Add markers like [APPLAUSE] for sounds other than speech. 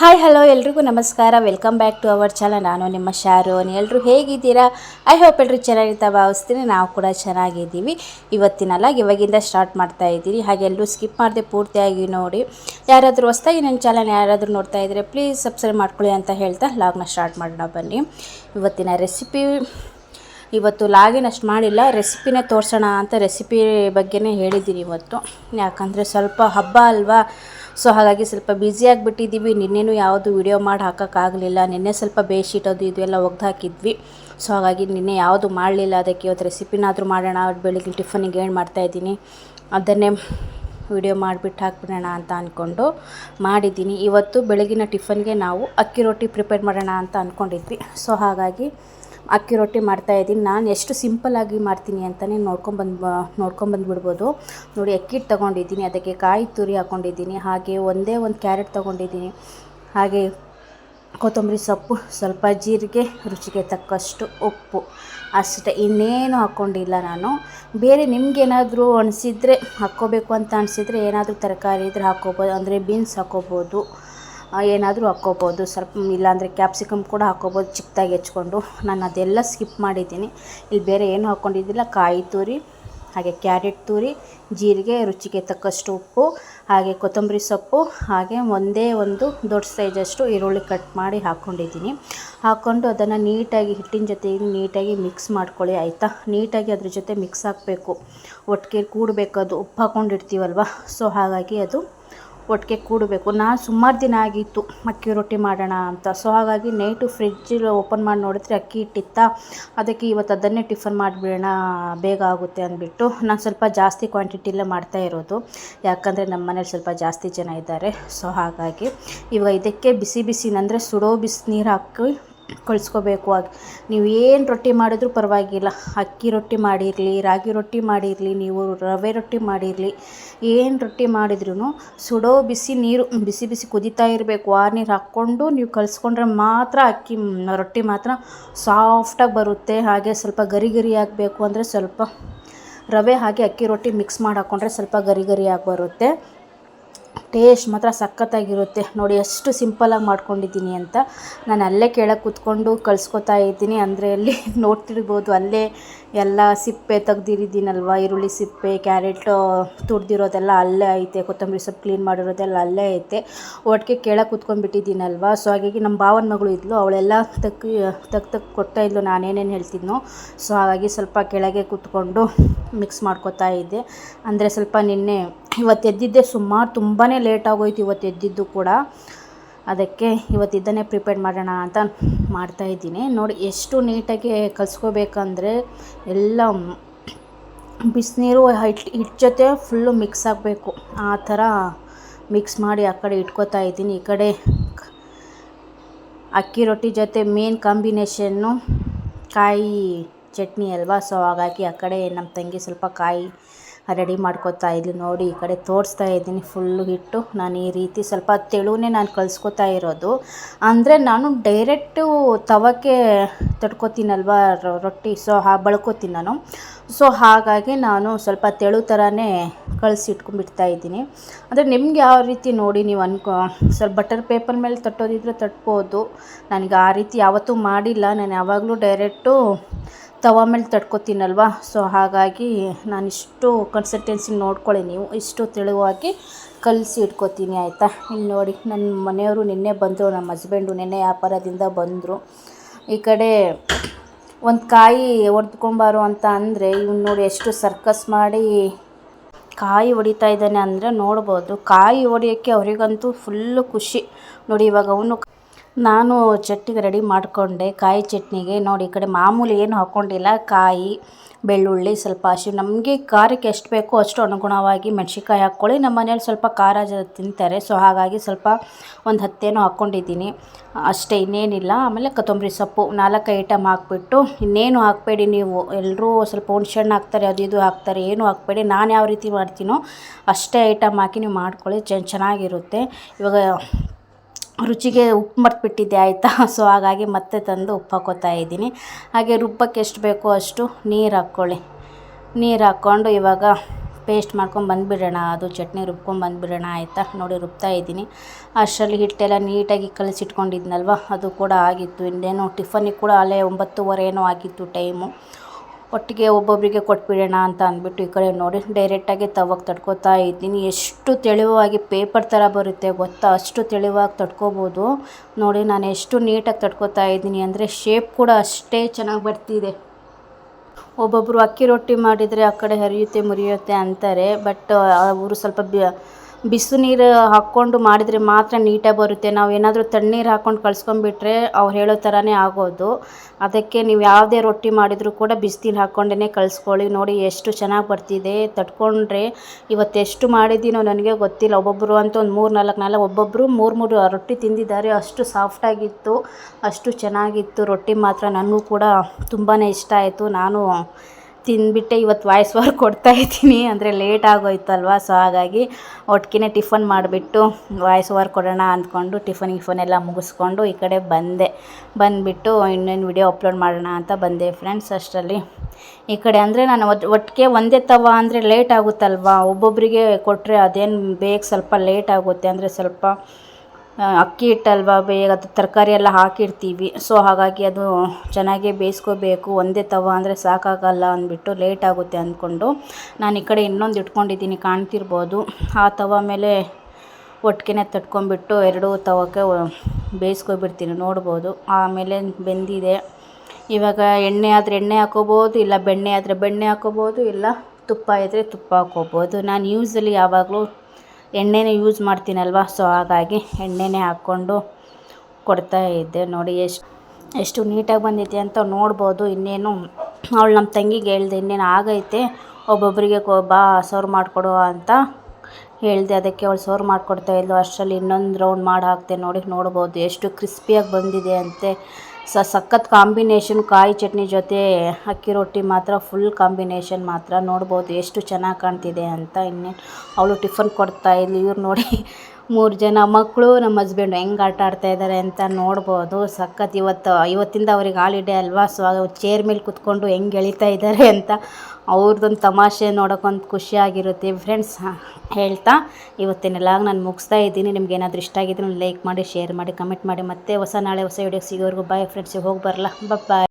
Hi hello ಎಲ್ರಿಗೂ ನಮಸ್ಕಾರ. Welcome back to our channel ನಾನು ನಿಮ್ಮ ಶಾರೋನ್ ಎಲ್ಲರೂ ಹೇಗಿದ್ದೀರಾ? ಐ ಹೋಪ್ ಎಲ್ಲರೂ ಚೆನ್ನಾಗಿರ್ತಾ ಭಾವಿಸ್ತೀನಿ. ನಾವು ಕೂಡ ಚೆನ್ನಾಗಿದ್ದೀವಿ. ಇವತ್ತಿನಲ್ಲ ಇವಾಗಿಂದ ಸ್ಟಾರ್ಟ್ ಮಾಡ್ತಾ ಇದ್ದೀರಿ. ಹಾಗೆ ಎಲ್ಲರೂ ಸ್ಕಿಪ್ ಮಾಡದೆ ಪೂರ್ತಿಯಾಗಿ ನೋಡಿ. ಯಾರಾದರೂ ಹೊಸ್ದಾಗಿ ನನ್ನ ಚಾನಲ್ ಯಾರಾದರೂ ನೋಡ್ತಾ ಇದ್ದರೆ ಪ್ಲೀಸ್ ಸಬ್ಸ್ಕ್ರೈಬ್ ಮಾಡ್ಕೊಳ್ಳಿ ಅಂತ ಹೇಳ್ತಾ ಲಾಗ್ನ ಸ್ಟಾರ್ಟ್ ಮಾಡೋಣ ಬನ್ನಿ. ಇವತ್ತಿನ ರೆಸಿಪಿ ಇವತ್ತು ಲಾಗಿನ್ ಅಷ್ಟು ಮಾಡಿಲ್ಲ. ರೆಸಿಪಿನೇ ತೋರಿಸೋಣ ಅಂತ ರೆಸಿಪಿ ಬಗ್ಗೆನೇ ಹೇಳಿದ್ದೀನಿ ಇವತ್ತು. ಯಾಕಂದರೆ ಸ್ವಲ್ಪ ಹಬ್ಬ ಅಲ್ವಾ? ಸೊ ಹಾಗಾಗಿ ಸ್ವಲ್ಪ ಬ್ಯುಸಿ ಆಗಿಬಿಟ್ಟಿದ್ದೀವಿ. ನಿನ್ನೆನೂ ಯಾವುದು ವಿಡಿಯೋ ಮಾಡಿ ಹಾಕೋಕ್ಕಾಗಲಿಲ್ಲ ನಿನ್ನೆ ಸ್ವಲ್ಪ ಬೇಯಿಸಿಟ್ಟೋದು ಇದು ಎಲ್ಲ ಒಗ್ದು ಹಾಕಿದ್ವಿ. ಸೊ ಹಾಗಾಗಿ ನಿನ್ನೆ ಯಾವುದು ಮಾಡಲಿಲ್ಲ. ಅದಕ್ಕೆ ಇವತ್ತು ರೆಸಿಪಿನಾದರೂ ಮಾಡೋಣ. ಬೆಳಿಗ್ಗೆ ಟಿಫನಿಗೆ ಏನು ಮಾಡ್ತಾಯಿದ್ದೀನಿ ಅದನ್ನೇ ವಿಡಿಯೋ ಮಾಡಿಬಿಟ್ಟು ಹಾಕ್ಬಿಡೋಣ ಅಂತ ಅಂದ್ಕೊಂಡು ಮಾಡಿದ್ದೀನಿ. ಇವತ್ತು ಬೆಳಗಿನ ಟಿಫನ್ಗೆ ನಾವು ಅಕ್ಕಿ ರೊಟ್ಟಿ ಪ್ರಿಪೇರ್ ಮಾಡೋಣ ಅಂತ ಅಂದ್ಕೊಂಡಿದ್ವಿ ಸೊ ಹಾಗಾಗಿ ಅಕ್ಕಿ ರೊಟ್ಟಿ ಮಾಡ್ತಾಯಿದ್ದೀನಿ ನಾನು ಎಷ್ಟು ಸಿಂಪಲ್ಲಾಗಿ ಮಾಡ್ತೀನಿ ಅಂತಲೇ ನೋಡ್ಕೊಂಬಂದು ನೋಡ್ಕೊಂಬಂದುಬಿಡ್ಬೋದು ನೋಡಿ, ಅಕ್ಕಿ ಹಿಟ್ಟು ತೊಗೊಂಡಿದ್ದೀನಿ. ಅದಕ್ಕೆ ಕಾಯಿ ತುರಿ ಹಾಕ್ಕೊಂಡಿದ್ದೀನಿ ಹಾಗೆ ಒಂದೇ ಒಂದು ಕ್ಯಾರೆಟ್ ತೊಗೊಂಡಿದ್ದೀನಿ. ಹಾಗೆ ಕೊತ್ತಂಬರಿ ಸೊಪ್ಪು, ಸ್ವಲ್ಪ ಜೀರಿಗೆ, ರುಚಿಗೆ ತಕ್ಕಷ್ಟು ಉಪ್ಪು. ಅಷ್ಟೇ, ಇನ್ನೇನು ಹಾಕ್ಕೊಂಡಿಲ್ಲ ನಾನು. ಬೇರೆ ನಿಮಗೇನಾದರೂ ಅನಿಸಿದರೆ ಹಾಕ್ಕೋಬೇಕು ಅಂತ ಅನಿಸಿದರೆ ಏನಾದರೂ ತರಕಾರಿ ಇದ್ದರೆ ಹಾಕ್ಕೋಬೋದು. ಅಂದರೆ ಬೀನ್ಸ್ ಹಾಕ್ಕೋಬೋದು. ಏನಾದರೂ ಹಾಕ್ಕೋಬೋದು. ಸ್ವಲ್ಪ ಇಲ್ಲಾಂದರೆ ಕ್ಯಾಪ್ಸಿಕಮ್ ಕೂಡ ಹಾಕ್ಕೋಬೋದು ಚಿಕ್ಕದಾಗಿ ಹೆಚ್ಕೊಂಡು. ನಾನು ಅದೆಲ್ಲ ಸ್ಕಿಪ್ ಮಾಡಿದ್ದೀನಿ. ಇಲ್ಲಿ ಬೇರೆ ಏನು ಹಾಕ್ಕೊಂಡಿದ್ದಿಲ್ಲ. ಕಾಯಿ ತುರಿ, ಹಾಗೆ ಕ್ಯಾರೆಟ್ ತುರಿ, ಜೀರಿಗೆ, ರುಚಿಗೆ ತಕ್ಕಷ್ಟು ಉಪ್ಪು, ಹಾಗೆ ಕೊತ್ತಂಬರಿ ಸೊಪ್ಪು, ಹಾಗೆ ಒಂದೇ ಒಂದು ದೊಡ್ಡ ಸೈಜಷ್ಟು ಈರುಳ್ಳಿ ಕಟ್ ಮಾಡಿ ಹಾಕ್ಕೊಂಡಿದ್ದೀನಿ. ಹಾಕ್ಕೊಂಡು ಅದನ್ನು ನೀಟಾಗಿ ಹಿಟ್ಟಿನ ಜೊತೆ ನೀಟಾಗಿ ಮಿಕ್ಸ್ ಮಾಡ್ಕೊಳ್ಳಿ, ಆಯಿತಾ? ನೀಟಾಗಿ ಅದ್ರ ಜೊತೆ ಮಿಕ್ಸ್ ಹಾಕಬೇಕು. ಒಟ್ಟಿಗೆ ಕೂಡಬೇಕು. ಅದು ಉಪ್ಪು ಹಾಕ್ಕೊಂಡಿರ್ತೀವಲ್ವ? ಸೊ ಹಾಗಾಗಿ ಅದು ಒಟ್ಟಿಗೆ ಕೂಡಬೇಕು. ನಾನು ಸುಮಾರು ದಿನ ಆಗಿತ್ತು, ಅಕ್ಕಿ ರೊಟ್ಟಿ ಮಾಡೋಣ ಅಂತ. ಸೊ ಹಾಗಾಗಿ ನೈಟು ಫ್ರಿಡ್ಜ್ ಓಪನ್ ಮಾಡಿ ನೋಡಿದ್ರೆ ಅಕ್ಕಿ ಇಟ್ಟಿತ್ತ, ಅದಕ್ಕೆ ಇವತ್ತು ಅದನ್ನೇ ಟಿಫನ್ ಮಾಡಿಬಿಡೋಣ, ಬೇಗ ಆಗುತ್ತೆ ಅಂದ್ಬಿಟ್ಟು. ನಾನು ಸ್ವಲ್ಪ ಜಾಸ್ತಿ ಕ್ವಾಂಟಿಟಿಲೇ ಮಾಡ್ತಾ ಇರೋದು. ಯಾಕಂದರೆ ನಮ್ಮ ಮನೇಲಿ ಸ್ವಲ್ಪ ಜಾಸ್ತಿ ಜನ ಇದ್ದಾರೆ. ಸೊ ಹಾಗಾಗಿ ಇವಾಗ ಇದಕ್ಕೆ ಬಿಸಿ ಬಿಸಿ ಅಂದರೆ ಸುಡೋ ಬಿಸಿ ನೀರು ಹಾಕಿ ಕಳಿಸ್ಕೋಬೇಕು. ಆಗ ನೀವು ಏನು ರೊಟ್ಟಿ ಮಾಡಿದ್ರು ಪರವಾಗಿಲ್ಲ. ಅಕ್ಕಿ ರೊಟ್ಟಿ ಮಾಡಿರಲಿ, ರಾಗಿ ರೊಟ್ಟಿ ಮಾಡಿರಲಿ, ನೀವು ರವೆ ರೊಟ್ಟಿ ಮಾಡಿರಲಿ, ಏನು ರೊಟ್ಟಿ ಮಾಡಿದ್ರೂ ಸುಡೋ ಬಿಸಿ ನೀರು, ಬಿಸಿ ಬಿಸಿ ಕುದಿತಾ ಇರಬೇಕು. ಆ ನೀರು ಹಾಕ್ಕೊಂಡು ನೀವು ಕಳಿಸ್ಕೊಂಡ್ರೆ ಮಾತ್ರ ಅಕ್ಕಿ ರೊಟ್ಟಿ ಮಾತ್ರ ಸಾಫ್ಟಾಗಿ ಬರುತ್ತೆ. ಹಾಗೆ ಸ್ವಲ್ಪ ಗರಿ ಗರಿ ಆಗಬೇಕು ಅಂದರೆ ಸ್ವಲ್ಪ ರವೆ ಹಾಗೆ ಅಕ್ಕಿ ರೊಟ್ಟಿ ಮಿಕ್ಸ್ ಮಾಡಿ ಹಾಕ್ಕೊಂಡ್ರೆ ಸ್ವಲ್ಪ ಗರಿ ಗರಿ ಆಗಿ ಬರುತ್ತೆ. ಟೇಸ್ಟ್ ಮಾತ್ರ ಸಖತ್ತಾಗಿರುತ್ತೆ. ನೋಡಿ ಎಷ್ಟು ಸಿಂಪಲಾಗಿ ಮಾಡ್ಕೊಂಡಿದ್ದೀನಿ ಅಂತ ನಾನು ಅಲ್ಲೇ ಕೆಳಗೆ ಕೂತ್ಕೊಂಡು ಕಳ್ಸ್ಕೊತಾ ಇದ್ದೀನಿ. ಅಂದರೆ ಅಲ್ಲಿ [LAUGHS] ನೋಡ್ತಿರ್ಬೋದು, ಅಲ್ಲೇ ಎಲ್ಲ ಸಿಪ್ಪೆ ತೆಗ್ದಿರಿದ್ದೀನಲ್ವ? ಈರುಳ್ಳಿ ಸಿಪ್ಪೆ, ಕ್ಯಾರೆಟ್ ತುಡ್ದಿರೋದೆಲ್ಲ ಅಲ್ಲೇ ಐತೆ. ಕೊತ್ತಂಬರಿ ಸೊಪ್ಪು ಕ್ಲೀನ್ ಮಾಡಿರೋದೆಲ್ಲ ಅಲ್ಲೇ ಐತೆ. ಒಟ್ಟಿಗೆ ಕೆಳಗೆ ಕೂತ್ಕೊಂಡ್ಬಿಟ್ಟಿದ್ದೀನಲ್ವ? ಸೊ, ಹಾಗಾಗಿ ನಮ್ಮ ಭಾವನ ಮಗಳು ಇದ್ಲು. ಅವಳೆಲ್ಲ ತಕ್ಕ ತಗ್ ತಗ್ ಕೊಡ್ತಾ ಇದ್ಲು. ನಾನೇನೇನು ಹೇಳ್ತಿದ್ನೋ. ಸೊ, ಹಾಗಾಗಿ ಸ್ವಲ್ಪ ಕೆಳಗೆ ಕೂತ್ಕೊಂಡು ಮಿಕ್ಸ್ ಮಾಡ್ಕೊತಾ ಇದ್ದೆ. ಅಂದರೆ ಸ್ವಲ್ಪ ನಿನ್ನೆ ಇವತ್ತು ಎದ್ದಿದ್ದೆ ಸುಮಾರು ತುಂಬಾ ಲೇಟ್ ಆಗೋಯ್ತು ಇವತ್ತು ಎದ್ದಿದ್ದು ಕೂಡ. ಅದಕ್ಕೆ ಇವತ್ತಿದ್ದನ್ನೇ ಪ್ರಿಪೇರ್ ಮಾಡೋಣ ಅಂತ ಮಾಡ್ತಾಯಿದ್ದೀನಿ ನೋಡಿ ಎಷ್ಟು ನೀಟಾಗಿ ಕಲಿಸ್ಕೋಬೇಕಂದ್ರೆ ಎಲ್ಲ ಬಿಸಿನೀರು ಹಿಟ್ ಹಿಟ್ ಜೊತೆ ಫುಲ್ಲು ಮಿಕ್ಸ್ ಆಗಬೇಕು. ಆ ಥರ ಮಿಕ್ಸ್ ಮಾಡಿ ಆ ಕಡೆ ಇಟ್ಕೋತಾ ಇದ್ದೀನಿ. ಈ ಕಡೆ ಅಕ್ಕಿ ರೊಟ್ಟಿ ಜೊತೆ ಮೇನ್ ಕಾಂಬಿನೇಷನ್ನು ಕಾಯಿ ಚಟ್ನಿ ಅಲ್ವಾ? ಸೊ ಹಾಗಾಗಿ ಆ ಕಡೆ ನಮ್ಮ ತಂಗಿ ಸ್ವಲ್ಪ ಕಾಯಿ ರೆಡಿ ಮಾಡ್ಕೋತಾ ಇದ್ಲು ನೋಡಿ, ಈ ಕಡೆ ತೋರಿಸ್ತಾ ಇದ್ದೀನಿ ಫುಲ್ಲು ಹಿಟ್ಟು. ನಾನು ಈ ರೀತಿ ಸ್ವಲ್ಪ ತೆಳುವೇ ನಾನು ಕಲಿಸ್ಕೊತಾ ಇರೋದು. ಅಂದರೆ ನಾನು ಡೈರೆಕ್ಟು ತವಕ್ಕೆ ತಡ್ಕೋತೀನಲ್ವ ರೊಟ್ಟಿ ಸೊ ಹಾ, ಬಳ್ಕೋತೀನಿ ನಾನು. ಸೊ ಹಾಗಾಗಿ ನಾನು ಸ್ವಲ್ಪ ತೆಳು ಥರನೇ ಕಳಿಸಿ ಇಟ್ಕೊಂಡ್ಬಿಡ್ತಾ ಇದ್ದೀನಿ. ಅಂದರೆ ನಿಮ್ಗೆ ಯಾವ ರೀತಿ ನೋಡಿ ನೀವು ಅನ್ಕೊ, ಸ್ವಲ್ಪ ಬಟರ್ ಪೇಪರ್ ಮೇಲೆ ತಟ್ಟೋದಿದ್ರೆ ತಟ್ಬೋದು. ನನಗೆ ಆ ರೀತಿ ಯಾವತ್ತೂ ಮಾಡಿಲ್ಲ. ನಾನು ಯಾವಾಗಲೂ ಡೈರೆಕ್ಟು ತವ ಮೇಲೆ ತಡ್ಕೊತೀನಲ್ವ? ಸೊ ಹಾಗಾಗಿ ನಾನಿಷ್ಟು ಕನ್ಸಿಸ್ಟೆನ್ಸಿ ನೋಡ್ಕೊಳ್ಳಿ ನೀವು. ಇಷ್ಟು ತೆಳುವಾಗಿ ಕಲಸಿ ಇಟ್ಕೊತೀನಿ, ಆಯಿತಾ? ಇಲ್ಲಿ ನೋಡಿ ನನ್ನ ಮನೆಯವರು ನಿನ್ನೆ ಬಂದರು ನಮ್ಮ ಹಸ್ಬೆಂಡು ನಿನ್ನೆ ವ್ಯಾಪಾರದಿಂದ ಬಂದರು. ಈ ಕಡೆ ಒಂದು ಕಾಯಿ ಹೊಡೆದ್ಕೊಂಬಾರು ಅಂತ ಅಂದರೆ, ಇವ್ನು ನೋಡಿ ಎಷ್ಟು ಸರ್ಕಸ್ ಮಾಡಿ ಕಾಯಿ ಹೊಡಿತಾ ಇದ್ದಾನೆ ಅಂದರೆ ನೋಡ್ಬೋದು. ಕಾಯಿ ಹೊಡಿಯೋಕ್ಕೆ ಅವರಿಗಂತೂ ಫುಲ್ಲು ಖುಷಿ. ನೋಡಿ, ಇವಾಗ ಅವನು ನಾನು ಚಟ್ನಿಗೆ ರೆಡಿ ಮಾಡಿಕೊಂಡೆ. ಕಾಯಿ ಚಟ್ನಿಗೆ ನೋಡಿ ಈ ಕಡೆ ಮಾಮೂಲಿ ಏನು ಹಾಕ್ಕೊಂಡಿಲ್ಲ ಕಾಯಿ, ಬೆಳ್ಳುಳ್ಳಿ ಸ್ವಲ್ಪ ಹಸಿ. ನಮಗೆ ಖಾರಕ್ಕೆ ಎಷ್ಟು ಬೇಕೋ ಅಷ್ಟು ಅನುಗುಣವಾಗಿ ಮೆಣ್ಸಿನ್ಕಾಯಿ ಹಾಕ್ಕೊಳ್ಳಿ. ನಮ್ಮ ಮನೇಲಿ ಸ್ವಲ್ಪ ಖಾರ ತಿಂತಾರೆ. ಸೊ ಹಾಗಾಗಿ ಸ್ವಲ್ಪ ಒಂದು ಹತ್ತೇನೋ ಹಾಕ್ಕೊಂಡಿದ್ದೀನಿ. ಅಷ್ಟೇ, ಇನ್ನೇನಿಲ್ಲ. ಆಮೇಲೆ ಕೊತ್ತಂಬರಿ ಸೊಪ್ಪು ನಾಲ್ಕು ಐಟಮ್ ಹಾಕ್ಬಿಟ್ಟು, ಇನ್ನೇನು ಹಾಕಬೇಡಿ ನೀವು. ಎಲ್ಲರೂ ಸ್ವಲ್ಪ ಹುಣ್ಸೆಹಣ್ಣು ಹಾಕ್ತಾರೆ, ಅದು ಇದು ಹಾಕ್ತಾರೆ, ಏನು ಹಾಕಬೇಡಿ. ನಾನು ಯಾವ ರೀತಿ ಮಾಡ್ತೀನೋ ಅಷ್ಟೇ ಐಟಮ್ ಹಾಕಿ ನೀವು ಮಾಡ್ಕೊಳ್ಳಿ. ಚೆನ್ನಾಗಿರುತ್ತೆ. ಇವಾಗ ರುಚಿಗೆ ಉಪ್ಪು ಮರ್ತುಬಿಟ್ಟಿದ್ದೆ ಆಯಿತಾ? ಸೊ [LAUGHS] ಹಾಗಾಗಿ ಮತ್ತೆ ತಂದು ಉಪ್ಪು ಹಾಕೋತಾ ಇದ್ದೀನಿ. ಹಾಗೆ ರುಬ್ಬಕ್ಕೆ ಎಷ್ಟು ಬೇಕೋ ಅಷ್ಟು ನೀರು ಹಾಕ್ಕೊಳ್ಳಿ. ನೀರು ಹಾಕ್ಕೊಂಡು ಇವಾಗ ಪೇಸ್ಟ್ ಮಾಡ್ಕೊಂಡು ಬಂದುಬಿಡೋಣ. ಅದು ಚಟ್ನಿ ರುಬ್ಕೊಂಡು ಬಂದುಬಿಡೋಣ ಆಯಿತಾ? ನೋಡಿ, ರುಬ್ತಾ ಇದ್ದೀನಿ. ಅಷ್ಟರಲ್ಲಿ ಹಿಟ್ಟೆಲ್ಲ ನೀಟಾಗಿ ಕಲಸಿಟ್ಕೊಂಡಿದ್ನಲ್ವ? ಅದು ಕೂಡ ಆಗಿತ್ತು. ಇನ್ನೇನು ಟಿಫನಿಗೆ ಕೂಡ ಅಲ್ಲೇ ಒಂಬತ್ತುವರೆ ಏನೋ ಆಗಿತ್ತು ಟೈಮು. ಒಟ್ಟಿಗೆ ಒಬ್ಬೊಬ್ಬರಿಗೆ ಕೊಟ್ಬಿಡೋಣ ಅಂತ ಅಂದ್ಬಿಟ್ಟು ಈ ಕಡೆ ನೋಡಿ ಡೈರೆಕ್ಟಾಗಿ ತವಾಗ ತಡ್ಕೋತಾ ಇದ್ದೀನಿ. ಎಷ್ಟು ತೆಳುವಾಗಿ ಪೇಪರ್ ಥರ ಬರುತ್ತೆ ಗೊತ್ತಾ? ಅಷ್ಟು ತೆಳುವಾಗಿ ತಡ್ಕೋಬೋದು. ನೋಡಿ, ನಾನು ಎಷ್ಟು ನೀಟಾಗಿ ತಡ್ಕೋತಾ ಇದ್ದೀನಿ ಅಂದರೆ ಶೇಪ್ ಕೂಡ ಅಷ್ಟೇ ಚೆನ್ನಾಗಿ ಬರ್ತಿದೆ. ಒಬ್ಬೊಬ್ಬರು ಅಕ್ಕಿ ರೊಟ್ಟಿ ಮಾಡಿದರೆ ಆ ಕಡೆ ಹರಿಯುತ್ತೆ, ಮುರಿಯುತ್ತೆ ಅಂತಾರೆ ಬಟ್ ಅವರು ಸ್ವಲ್ಪ ಬಿಸಿ ನೀರು ಹಾಕ್ಕೊಂಡು ಮಾಡಿದರೆ ಮಾತ್ರ ನೀಟಾಗಿ ಬರುತ್ತೆ. ನಾವು ಏನಾದರೂ ತಣ್ಣೀರು ಹಾಕ್ಕೊಂಡು ಕಳ್ಸ್ಕೊಂಡ್ಬಿಟ್ರೆ ಅವ್ರು ಹೇಳೋ ಥರನೇ ಆಗೋದು. ಅದಕ್ಕೆ ನೀವು ಯಾವುದೇ ರೊಟ್ಟಿ ಮಾಡಿದರೂ ಕೂಡ ಬಿಸಿನೀರು ಹಾಕ್ಕೊಂಡೇ ಕಲಿಸ್ಕೊಳ್ಳಿ ನೋಡಿ ಎಷ್ಟು ಚೆನ್ನಾಗಿ ಬರ್ತಿದೆ. ತಟ್ಕೊಂಡ್ರೆ ಇವತ್ತು ಎಷ್ಟು ಮಾಡಿದ್ದೀನೋ ನನಗೆ ಗೊತ್ತಿಲ್ಲ. ಒಬ್ಬೊಬ್ಬರು ಅಂತ ಒಂದು ಮೂರು ನಾಲ್ಕು ನಾಲ್ಕು ಒಬ್ಬೊಬ್ಬರು ಮೂರು ಮೂರು ರೊಟ್ಟಿ ತಿಂದಿದ್ದಾರೆ. ಅಷ್ಟು ಸಾಫ್ಟಾಗಿತ್ತು ಅಷ್ಟು ಚೆನ್ನಾಗಿತ್ತು. ರೊಟ್ಟಿ ಮಾತ್ರ ನನಗೂ ಕೂಡ ತುಂಬಾ ಇಷ್ಟ ಆಯಿತು. ನಾನು ತಿಂದ್ಬಿಟ್ಟೆ ಇವತ್ತು ವಾಯ್ಸ್ ವಾರ್ ಕೊಡ್ತಾ ಇದ್ದೀನಿ. ಅಂದರೆ ಲೇಟ್ ಆಗೋಯ್ತಲ್ವ? ಸೊ ಹಾಗಾಗಿ ಒಟ್ಟಿಗೆ ಟಿಫನ್ ಮಾಡಿಬಿಟ್ಟು ವಾಯ್ಸ್ ವಾರ್ ಕೊಡೋಣ ಅಂದ್ಕೊಂಡು ಟಿಫನ್, ಗಿಫನ್ ಎಲ್ಲ ಮುಗಿಸ್ಕೊಂಡು ಈ ಕಡೆ ಬಂದೆ. ಬಂದುಬಿಟ್ಟು ಇನ್ನೊಂದು ವಿಡಿಯೋ ಅಪ್ಲೋಡ್ ಮಾಡೋಣ ಅಂತ ಬಂದೆ ಫ್ರೆಂಡ್ಸ್ ಅಷ್ಟರಲ್ಲಿ. ಈ ಕಡೆ ಅಂದರೆ ನಾನು ಒಟ್ಟಿಗೆ ಒಂದೇ ತವ ಅಂದರೆ ಲೇಟ್ ಆಗುತ್ತಲ್ವ? ಒಬ್ಬೊಬ್ಬರಿಗೆ ಕೊಟ್ಟರೆ ಅದೇನು ಬೇಗ ಸ್ವಲ್ಪ ಲೇಟ್ ಆಗುತ್ತೆ. ಅಂದರೆ ಸ್ವಲ್ಪ ಅಕ್ಕಿ ಹಿಟ್ಟಲ್ವ, ಬೇಗ ಅದು ತರಕಾರಿ ಎಲ್ಲ ಹಾಕಿರ್ತೀವಿ. ಸೊ ಹಾಗಾಗಿ ಅದು ಚೆನ್ನಾಗಿ ಬೇಯಿಸ್ಕೋಬೇಕು. ಒಂದೇ ತವ ಅಂದರೆ ಸಾಕಾಗಲ್ಲ ಅಂದ್ಬಿಟ್ಟು ಲೇಟ್ ಆಗುತ್ತೆ ಅಂದ್ಕೊಂಡು ನಾನು ಈ ಕಡೆ ಇನ್ನೊಂದು ಇಟ್ಕೊಂಡಿದ್ದೀನಿ, ಕಾಣ್ತಿರ್ಬೋದು. ಆ ತವ ಮೇಲೆ ಒಟ್ಟಿಗೆ ತಟ್ಕೊಂಡ್ಬಿಟ್ಟು ಎರಡೂ ತವಕ್ಕೆ ಬೇಯಿಸ್ಕೊಬಿಡ್ತೀನಿ, ನೋಡ್ಬೋದು. ಆಮೇಲೆ ಬೆಂದಿದೆ. ಇವಾಗ ಎಣ್ಣೆ ಆದರೆ ಎಣ್ಣೆ ಹಾಕೋಬೋದು, ಇಲ್ಲ ಬೆಣ್ಣೆ ಆದರೆ ಬೆಣ್ಣೆ ಹಾಕೋಬೋದು, ಇಲ್ಲ ತುಪ್ಪ ಇದ್ದರೆ ತುಪ್ಪ ಹಾಕೋಬೋದು. ನಾನು ಯೂಸಲಿ ಯಾವಾಗಲೂ ಎಣ್ಣೆನೇ ಯೂಸ್ ಮಾಡ್ತೀನಲ್ವ? ಸೊ ಹಾಗಾಗಿ ಎಣ್ಣೆನೇ ಹಾಕ್ಕೊಂಡು ಕೊಡ್ತಾ ಇದ್ದೆ. ನೋಡಿ, ಎಷ್ಟು ಎಷ್ಟು ನೀಟಾಗಿ ಬಂದೈತೆ ಅಂತ ನೋಡ್ಬೋದು. ಇನ್ನೇನು, ಅವಳು ನಮ್ಮ ತಂಗಿಗೆ ಹೇಳ್ದೆ, ಇನ್ನೇನು ಆಗೈತೆ ಒಬ್ಬೊಬ್ಬರಿಗೆ ಕೊ, ಬಾ ಸರ್ವ್ ಮಾಡಿಕೊಡು ಅಂತ ಹೇಳಿದೆ. ಅದಕ್ಕೆ ಅವಳು ಸರ್ವ್ ಮಾಡಿಕೊಡ್ತಾ ಇದ್ಲು. ಅಷ್ಟರಲ್ಲಿ ಇನ್ನೊಂದು ರೌಂಡ್ ಮಾಡಿ ಹಾಕ್ತೆ ನೋಡಿ, ನೋಡ್ಬೋದು, ಎಷ್ಟು ಕ್ರಿಸ್ಪಿಯಾಗಿ ಬಂದಿದೆ ಅಂತೆ. ಸ ಸಖತ್ ಕಾಂಬಿನೇಷನ್ ಕಾಯಿ ಚಟ್ನಿ ಜೊತೆ ಅಕ್ಕಿ ರೊಟ್ಟಿ ಮಾತ್ರ ಫುಲ್ ಕಾಂಬಿನೇಷನ್ ಮಾತ್ರ ನೋಡ್ಬೋದು ಎಷ್ಟು ಚೆನ್ನಾಗಿ ಕಾಣ್ತಿದೆ ಅಂತ ಇನ್ನೇನು. ಅವಳು ಟಿಫನ್ ಕೊಡ್ತಾ ಇದ್ಲು, ಇವ್ರು ನೋಡಿ ಮೂರು ಜನ ಮಕ್ಕಳು ನಮ್ಮ ಹಸ್ಬೆಂಡ್ ಹೆಂಗೆ ಆಟ ಆಡ್ತಾ ಇದ್ದಾರೆ ಅಂತ ನೋಡ್ಬೋದು. ಸಖತ್ ಇವತ್ತು, ಇವತ್ತಿಂದ ಅವ್ರಿಗೆ ಹಾಲಿಡೇ ಅಲ್ವಾ? ಸೊ ಚೇರ್ ಮೇಲೆ ಕುತ್ಕೊಂಡು ಹೆಂಗೆ ಎಳಿತಾ ಇದ್ದಾರೆ ಅಂತ ಅವ್ರದ್ದೊಂದು ತಮಾಷೆ ನೋಡೋಕ್ಕೊಂದು ಖುಷಿಯಾಗಿರುತ್ತೆ ಫ್ರೆಂಡ್ಸ್ ಹೇಳ್ತಾ ಇವತ್ತಿನೆಲ್ಲ ನಾನು ಮುಗಿಸ್ತಾ ಇದ್ದೀನಿ. ನಿಮ್ಗೆ ಏನಾದರೂ ಇಷ್ಟ ಆಗಿದ್ರೆ ಲೈಕ್ ಮಾಡಿ ಶೇರ್ ಮಾಡಿ ಕಮೆಂಟ್ ಮಾಡಿ. ಮತ್ತೆ ಹೊಸ ನಾಳೆ ಹೊಸ ವಿಡಿಯೋ ಸಿಗೋವರೆಗೂ ಬಾಯ್ ಫ್ರೆಂಡ್ಸಿಗೆ ಹೋಗಿ ಬರಲ್ಲ ಬಾಯ್